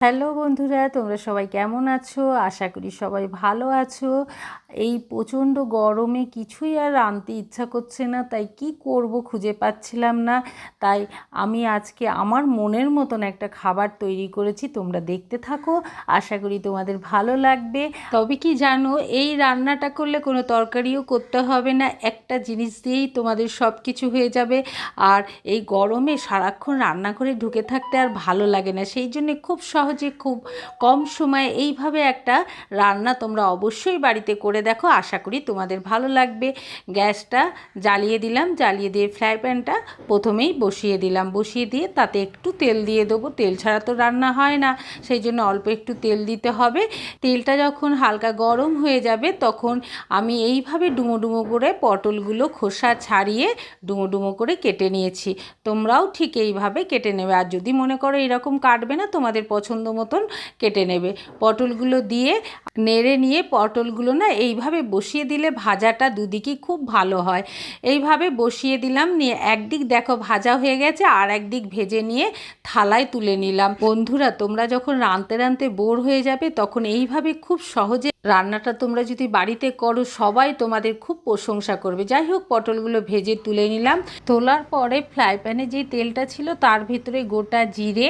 Hello বন্ধুরা তোমরা সবাই কেমন আছো? আশা করি সবাই ভালো আছো। এই প্রচণ্ড গরমে কিছুই আর আনতে ইচ্ছা করছে না, তাই কি করব খুঁজে পাচ্ছিলাম না। তাই আমি আজকে আমার মনের মতন একটা খাবার তৈরি করেছি, তোমরা দেখতে থাকো, আশা করি তোমাদের ভালো লাগবে। তবে কি জানো, এই রান্নাটা করলে কোনো তরকারিও করতে হবে না, একটা জিনিস দিয়েই তোমাদের সব কিছু হয়ে যাবে। আর এই গরমে সারাক্ষণ রান্না করে ঢুকে থাকতে আর ভালো লাগে না, সেই জন্যে খুব সহজে খুব কম সময়ে এইভাবে একটা রান্না তোমরা অবশ্যই বাড়িতে করে দেখো, আশা করি তোমাদের ভালো লাগবে। গ্যাসটা জ্বালিয়ে দিলাম, জ্বালিয়ে দিয়ে ফ্রাই প্যানটা প্রথমেই বসিয়ে দিলাম। বসিয়ে দিয়ে তাতে একটু তেল দিয়ে দেবো। তেল ছাড়া তো রান্না হয় না, সেই জন্য অল্প একটু তেল দিতে হবে। তেলটা যখন হালকা গরম হয়ে যাবে, তখন আমি এইভাবে ডুমো ডুমো করে পটলগুলো খোসা ছাড়িয়ে ডুমো ডুমো করে কেটে নিয়েছি। তোমরাও ঠিক এইভাবে কেটে নেবে। আর যদি মনে করো এরকম কাটবে না, তোমাদের পছন্দ মতন কেটে নেবে। পটলগুলো দিয়ে নেড়ে নিয়ে পটলগুলো না এইভাবে বসিয়ে দিলে ভাজাটা দুদিকই খুব ভালো হয়। এইভাবে বসিয়ে দিলাম, নিয়ে একদিক দেখো ভাজা হয়ে গেছে আর একদিক ভেজে নিয়ে থালায় তুলে নিলাম। বন্ধুরা, তোমরা যখন রাঁধতে রাঁধতে বোর হয়ে যাবে, তখন এইভাবে খুব সহজে রান্নাটা তোমরা যদি বাড়িতে করো, সবাই তোমাদের খুব প্রশংসা করবে। যাই হোক, পটলগুলো ভেজে তুলে নিলাম। তোলার পরে ফ্রাই প্যানে যে তেলটা ছিল, তার ভিতরে গোটা জিরে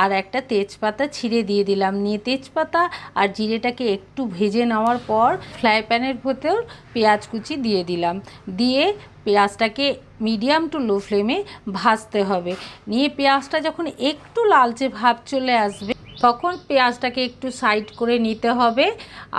আর একটা তেজপাতা ছিঁড়ে দিয়ে দিলাম নিয়ে। তেজপাতা আর জিরেটাকে একটু ভেজে নেওয়ার পর ফ্রাই প্যানের ভেতর পেঁয়াজ কুচি দিয়ে দিলাম। দিয়ে পেঁয়াজটাকে মিডিয়াম টু লো ফ্লেমে ভাজতে হবে। নিয়ে পেঁয়াজটা যখন একটু লালচে ভাব চলে আসবে তখন পেঁয়াজটাকে একটু সাইড করে নিতে হবে।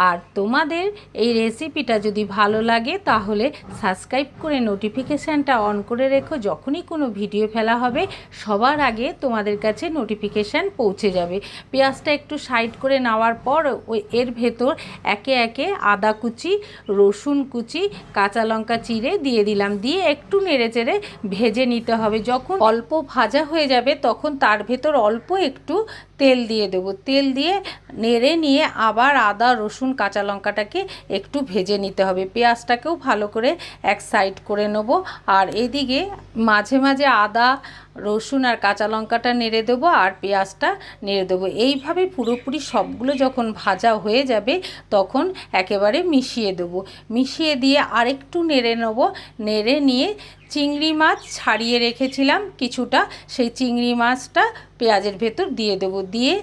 আর তোমাদের এই রেসিপিটা যদি ভালো লাগে, তাহলে সাবস্ক্রাইব করে নোটিফিকেশানটা অন করে রেখো। যখনই কোনো ভিডিও ফেলা হবে, সবার আগে তোমাদের কাছে নোটিফিকেশান পৌঁছে যাবে। পেঁয়াজটা একটু সাইড করে নেওয়ার পর, ওই এর ভেতর একে একে আদা কুচি, রসুন কুচি, কাঁচা লঙ্কা চিড়ে দিয়ে দিলাম। দিয়ে একটু নেড়ে চেড়ে ভেজে নিতে হবে। যখন অল্প ভাজা হয়ে যাবে, তখন তার ভেতর অল্প একটু তেল দিয়ে দেবো। তেল দিয়ে নেড়ে নিয়ে আবার আদা, রসুন, কাঁচা লঙ্কাটাকে একটু ভেজে নিতে হবে। পেঁয়াজটাকেও ভালো করে এক সাইড করে নেব। আর এদিকে মাঝে মাঝে আদা, রসুন আর কাঁচা লঙ্কাটা নেড়ে দেবো আর পেঁয়াজটা নেড়ে দেবো। এইভাবে পুরোপুরি সবগুলো যখন ভাজা হয়ে যাবে তখন একেবারে মিশিয়ে দেবো। মিশিয়ে দিয়ে আরেকটু নেড়ে নেব। নেড়ে নিয়ে চিংড়ি মাছ ছাড়িয়ে রেখেছিলাম কিছুটা। সেই চিংড়ি মাছটা পেঁয়াজের ভেতর দিয়ে দেবো। দিয়ে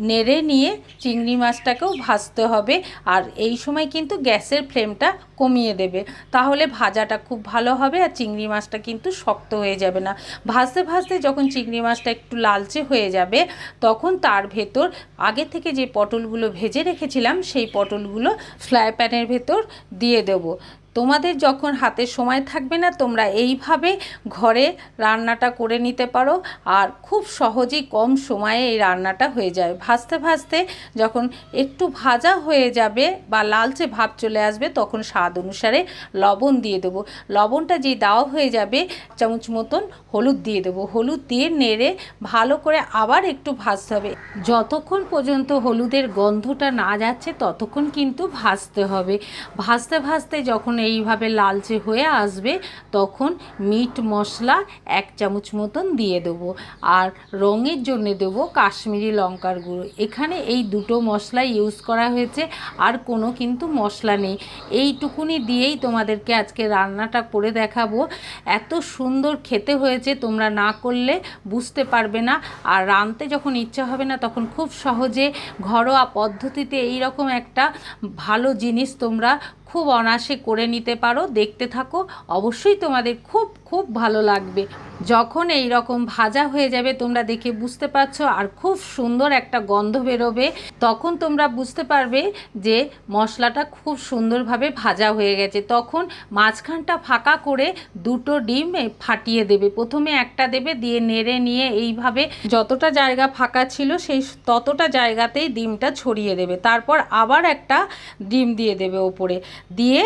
নেড়ে নিয়ে চিংড়ি মাছটাকেও ভাজতে হবে। আর এই সময় কিন্তু গ্যাসের ফ্লেমটা কমিয়ে দেবে। তাহলে ভাজাটা খুব ভালো হবে আর চিংড়ি মাছটা কিন্তু শক্ত হয়ে যাবে না। ভাজতে ভাজতে যখন চিংড়ি মাছটা একটু লালচে হয়ে যাবে, তখন তার ভেতর আগে থেকে যে পটলগুলো ভেজে রেখেছিলাম, সেই পটলগুলো ফ্রাই প্যানের ভেতর দিয়ে দেবো। তোমাদের যখন হাতে সময় থাকবে না, তোমরা এইভাবে ঘরে রান্নাটা করে নিতে পারো আর খুব সহজেই কম সময়ে এই রান্নাটা হয়ে যায়। ভাজতে ভাজতে যখন একটু ভাজা হয়ে যাবে বা লালচে ভাব চলে আসবে, তখন স্বাদ অনুসারে লবণ দিয়ে দেবো। লবণটা যে দেওয়া হয়ে যাবে, চামচ মতন হলুদ দিয়ে দেবো। হলুদ দিয়ে নেড়ে ভালো করে আবার একটু ভাজতে হবে। যতক্ষণ পর্যন্ত হলুদের গন্ধটা না যাচ্ছে, ততক্ষণ কিন্তু ভাজতে হবে। ভাজতে ভাজতে যখন এইভাবে লালচে হয়ে আসবে, তখন মিট মশলা এক চামচ মতন দিয়ে দেবো। আর রঙের জন্য দেবো কাশ্মীরি লঙ্কার গুঁড়ো। এখানে এই দুটো মশলা ইউজ করা হয়েছে, আর কোনো কিন্তু মশলা নেই। এইটুকুনি দিয়েই তোমাদেরকে আজকে রান্নাটা করে দেখাবো। এত সুন্দর খেতে হয়েছে, তোমরা না করলে বুঝতে পারবে না। আর রাঁধতে যখন ইচ্ছা হবে না, তখন খুব সহজে ঘরোয়া পদ্ধতিতে এই রকম একটা ভালো জিনিস তোমরা খুব অনাসে করে নিতে পারো দেখতে থাকো। অবশ্যই তোমাদের খুব খুব ভালো লাগবে। যখন এই রকম ভাজা হয়ে যাবে, তোমরা দেখে বুঝতে পারছ আর খুব সুন্দর একটা গন্ধ বেরোবে। তখন তোমরা বুঝতে পারবে যে মশলাটা খুব সুন্দরভাবে ভাজা হয়ে গেছে। তখন মাঝখানটা ফাঁকা করে দুটো ডিম ফাটিয়ে দেবে। প্রথমে একটা দেবে, দিয়ে নেড়ে নিয়ে এইভাবে যতটা জায়গা ফাঁকা ছিল সেই ততটা জায়গাতেই ডিমটা ছড়িয়ে দেবে। তারপর আবার একটা ডিম দিয়ে দেবে ওপরে। দিয়ে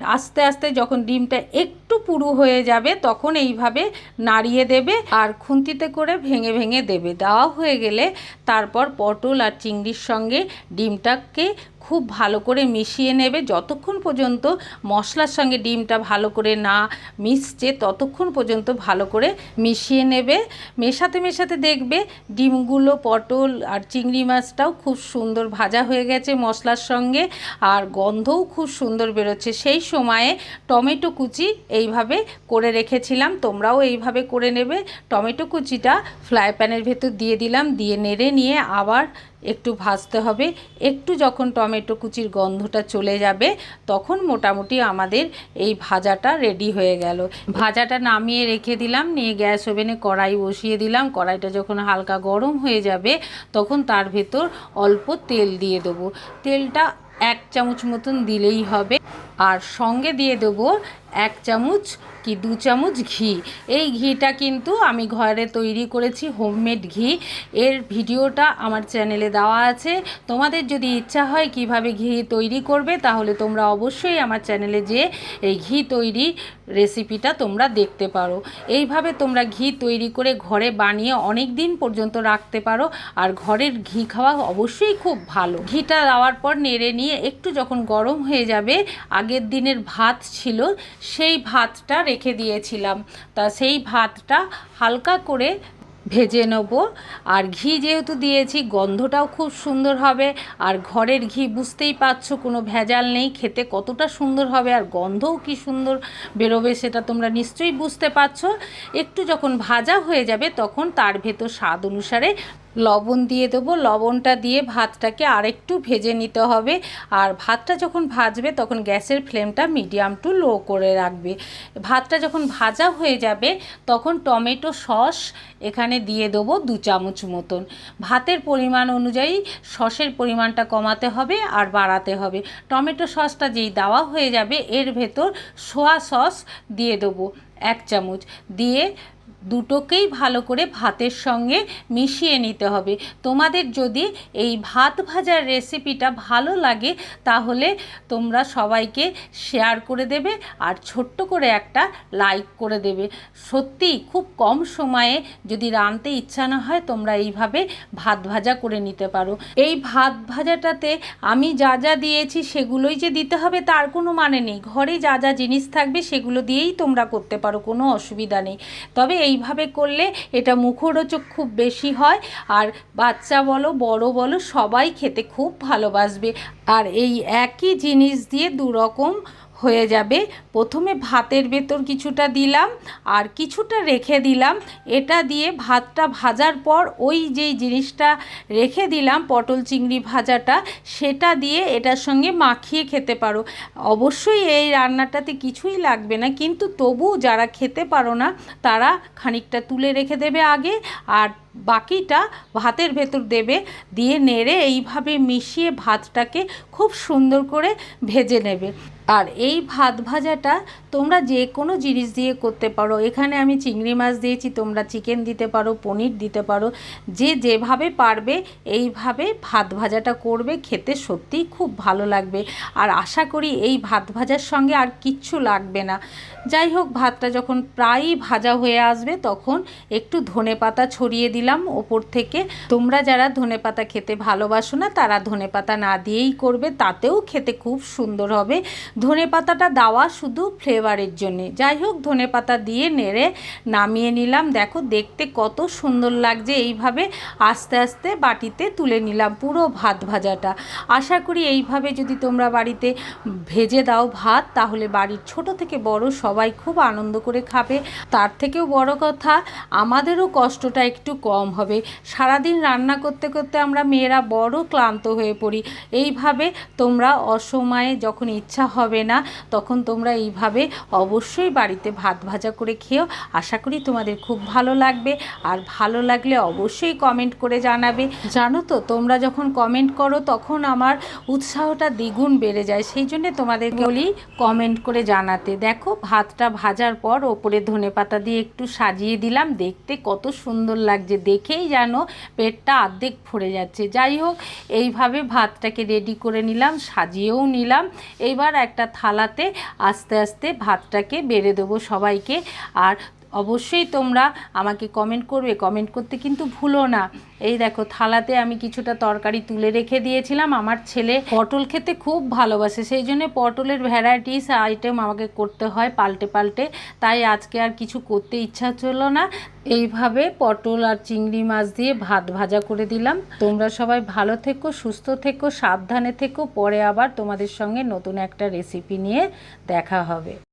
আস্তে আস্তে যখন ডিমটা একটু পুরু হয়ে যাবে, তখন এইভাবে নাড়িয়ে দেবে আর খুন্তিতে করে ভেঙে ভেঙে দেবে। দেওয়া হয়ে গেলে তারপর পটল আর চিংড়ির সঙ্গে ডিমটাকে খুব ভালো করে মিশিয়ে নেবে। যতক্ষণ পর্যন্ত মশলার সঙ্গে ডিমটা ভালো করে না মিশছে, ততক্ষণ পর্যন্ত ভালো করে মিশিয়ে নেবে। মেশাতে মেশাতে দেখবে ডিমগুলো, পটল আর চিংড়ি মাছটাও খুব সুন্দর ভাজা হয়ে গেছে মশলার সঙ্গে আর গন্ধও খুব সুন্দর বেরোচ্ছে। সেই সময়ে টমেটো কুচি এইভাবে করে রেখেছিলাম, তোমরাও এইভাবে করে নেবে। টমেটো কুচিটা ফ্রাই প্যানের ভেতর দিয়ে দিলাম, দিয়ে নেড়ে নিয়ে আবার একটু ভাজতে হবে। একটু যখন টমেটো কুচির গন্ধটা চলে যাবে, তখন মোটামুটি আমাদের এই ভাজাটা রেডি হয়ে গেল। ভাজাটা নামিয়ে রেখে দিলাম, নিয়ে গ্যাস ওভেনে কড়াই বসিয়ে দিলাম। কড়াইটা যখন হালকা গরম হয়ে যাবে, তখন তার ভেতর অল্প তেল দিয়ে দেবো। তেলটা এক চামচ মতন দিলেই হবে। আর সঙ্গে দিয়ে দেবো এক চামচ কি দু চামচ ঘি। এই ঘিটা কিন্তু আমি ঘরে তৈরি করেছি, হোমমেড ঘি। এর ভিডিওটা আমার চ্যানেলে দেওয়া আছে। তোমাদের যদি ইচ্ছা হয় কীভাবে ঘি তৈরি করবে, তাহলে তোমরা অবশ্যই আমার চ্যানেলে যে এই ঘি তৈরি রেসিপিটা তোমরা দেখতে পারো। এইভাবে তোমরা ঘি তৈরি করে ঘরে বানিয়ে অনেক দিন পর্যন্ত রাখতে পারো। আর ঘরের ঘি খাওয়া অবশ্যই খুব ভালো। ঘিটা দেওয়ার পর নেড়ে নিয়ে একটু যখন গরম হয়ে যাবে আগের দিনের ভাত ছিল, সেই ভাতটা রেখে দিয়েছিলাম। তা সেই ভাতটা হালকা করে ভেজে নেব। আর ঘি যেহেতু দিয়েছি, গন্ধটাও খুব সুন্দর হবে। আর ঘরের ঘি বুঝতেই পারছ, কোনো ভেজাল নেই। খেতে কতটা সুন্দর হবে আর গন্ধও কি সুন্দর বেরোবে সেটা তোমরা নিশ্চয়ই বুঝতে পারছ। একটু যখন ভাজা হয়ে যাবে, তখন তার ভেতর স্বাদ অনুসারে লবণ দিয়ে দেবো। লবণটা দিয়ে ভাতটাকে আরেকটু ভেজে নিতে হবে। আর ভাতটা যখন ভাজবে, তখন গ্যাসের ফ্লেমটা মিডিয়াম টু লো করে রাখবে। ভাতটা যখন ভাজা হয়ে যাবে, তখন টমেটো সস এখানে দিয়ে দেবো দু চামচ মতন। ভাতের পরিমাণ অনুযায়ী সসের পরিমাণটা কমাতে হবে আর বাড়াতে হবে। টমেটো সসটা যেই দেওয়া হয়ে যাবে, এর ভেতর সোয়া সস দিয়ে দেবো এক চামচ। দিয়ে দুটোকেই ভালো করে ভাতের সঙ্গে মিশিয়ে নিতে হবে। তোমাদের যদি এই ভাত ভাজার রেসিপিটা ভালো লাগে, তাহলে তোমরা সবাইকে শেয়ার করে দেবে আর ছোট্ট করে একটা লাইক করে দেবে। সত্যিই খুব কম সময়ে যদি রাঁধতে ইচ্ছা না হয়, তোমরা এইভাবে ভাত ভাজা করে নিতে পারো। এই ভাত ভাজাটাতে আমি যা যা দিয়েছি, সেগুলোই যে দিতে হবে, তার কোনো মানে নেই। ঘরে যা যা জিনিস থাকবে, সেগুলো দিয়েই তোমরা করতে পারো, কোনো অসুবিধা নেই। তবে এইভাবে করলে এটা মুখরোচক খুব বেশি হয়। আর বাচ্চা বলো, বড় বলো, সবাই খেতে খুব ভালোবাসবে। আর এই একই জিনিস দিয়ে দু রকম হয়ে যাবে। প্রথমে ভাতের ভেতর কিছুটা দিলাম আর কিছুটা রেখে দিলাম। এটা দিয়ে ভাতটা ভাজার পর ওই যেই জিনিসটা রেখে দিলাম, পটল চিংড়ি ভাজাটা, সেটা দিয়ে এটার সঙ্গে মাখিয়ে খেতে পারো। অবশ্যই এই রান্নাটাতে কিছুই লাগবে না, কিন্তু তবু যারা খেতে পারো না, তারা খানিকটা তুলে রেখে দেবে আগে আর বাকিটা ভাতের ভেতর দেবে। দিয়ে নেড়ে এইভাবে মিশিয়ে ভাতটাকে খুব সুন্দর করে ভেজে নেবে। আর এই ভাত ভাজাটা তোমরা যে কোনো জিনিস দিয়ে করতে পারো। এখানে আমি চিংড়ি মাছ দিয়েছি, তোমরা চিকেন দিতে পারো, পনির দিতে পারো। যে যেভাবে পারবে, এইভাবে ভাত ভাজাটা করবে, খেতে সত্যিই খুব ভালো লাগবে। আর আশা করি এই ভাত ভাজার সঙ্গে আর কিচ্ছু লাগবে না। যাই হোক, ভাতটা যখন প্রায়ই ভাজা হয়ে আসবে, তখন একটু ধনে পাতা ছড়িয়ে দিলাম ওপর থেকে। তোমরা যারা ধনে পাতা খেতে ভালোবাসো না, তারা ধনে পাতা না দিয়েই করবে, তাতেও খেতে খুব সুন্দর হবে। ধনে পাতাটা দেওয়া শুধু ফ্লেভারের জন্যে। যাই হোক, ধনে পাতা দিয়ে নেড়ে নামিয়ে নিলাম। দেখো, দেখতে কত সুন্দর লাগছে। এইভাবে আস্তে আস্তে বাটিতে তুলে নিলাম পুরো ভাত ভাজাটা। আশা করি এইভাবে যদি তোমরা বাড়িতে ভেজে দাও ভাত, তাহলে বাড়ির ছোট থেকে বড় সবাই খুব আনন্দ করে খাবে। তার থেকেও বড় কথা, আমাদেরও কষ্টটা একটু কম হবে। সারাদিন রান্না করতে করতে আমরা মেয়েরা বড় ক্লান্ত হয়ে পড়ি। এইভাবে তোমরা অসময়ে যখন ইচ্ছা হবে না, তখন তোমরা এইভাবে অবশ্যই বাড়িতে ভাত ভাজা করে খেয়েও আশা করি তোমাদের খুব ভালো লাগবে। আর ভালো লাগলে অবশ্যই কমেন্ট করে জানাবে। জানো তো, তোমরা যখন কমেন্ট করো, তখন আমার উৎসাহটা দ্বিগুণ বেড়ে যায়। সেই জন্য তোমাদের বলি কমেন্ট করে জানাতে। দেখো ভাতটা ভাজার পর ওপরে ধনে পাতা দিয়ে একটু সাজিয়ে দিলাম। দেখতে কত সুন্দর লাগছে। দেখেই যেন পেটটা অর্ধেক ভরে যাচ্ছে। যাই হোক, এইভাবে ভাতটাকে রেডি করে নিলাম, সাজিয়েও নিলাম। এইবার একটা থালাতে আস্তে আস্তে ভাতটাকে বেড়ে দেবো সবাইকে। আর অবশ্যই তোমরা আমাকে কমেন্ট করবে। কমেন্ট করতে কিন্তু ভুলো না। এই দেখো, থালাতে আমি কিছুটা তরকারি তুলে রেখে দিয়েছিলাম। আমার ছেলে পটল খেতে খুব ভালোবাসে। সেই জন্য পটলের ভ্যারাইটিস আইটেম আমাকে করতে হয় পাল্টে পাল্টে। তাই আজকে আর কিছু করতে ইচ্ছা ছিল না। এইভাবে পটল আর চিংড়ি মাছ দিয়ে ভাত ভাজা করে দিলাম। তোমরা সবাই ভালো থেকো, সুস্থ থেকো, সাবধানে থেকো। পরে আবার তোমাদের সঙ্গে নতুন একটা রেসিপি নিয়ে দেখা হবে।